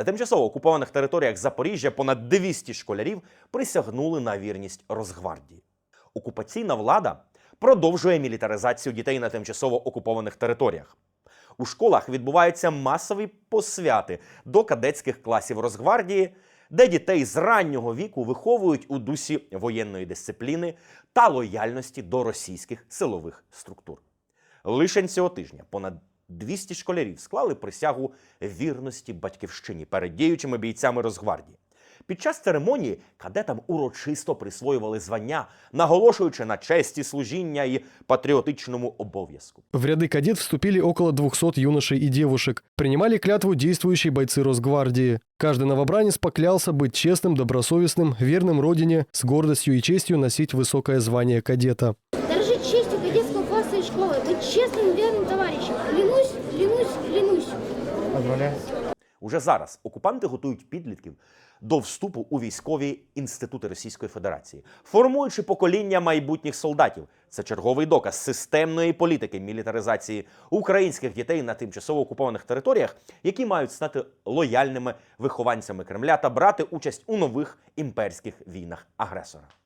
На тимчасово окупованих територіях Запоріжжя понад 200 школярів присягнули на вірність Росгвардії. Окупаційна влада продовжує мілітаризацію дітей на тимчасово окупованих територіях. У школах відбуваються масові посвяти до кадетських класів Росгвардії, де дітей з раннього віку виховують у дусі воєнної дисципліни та лояльності до російських силових структур. Лише цього тижня понад 200 школярів склали присягу вірності батьківщині перед діючими бійцями Росгвардії. Під час церемонії кадетам урочисто присвоювали звання, наголошуючи на честі служіння і патріотичному обов'язку. В ряды кадет вступили около 200 юношей и девушек. Принимали клятву действующие бойцы Росгвардии. Каждый новобранец поклялся быть честным, добросовестным, верным родине, с гордостью и честью носить высокое звание кадета. Дорожить честью кадетского класса и школы, быть честным, верным товарищем. Уже зараз окупанти готують підлітків до вступу у військові інститути Російської Федерації, формуючи покоління майбутніх солдатів. Це черговий доказ системної політики мілітаризації українських дітей на тимчасово окупованих територіях, які мають стати лояльними вихованцями Кремля та брати участь у нових імперських війнах агресора.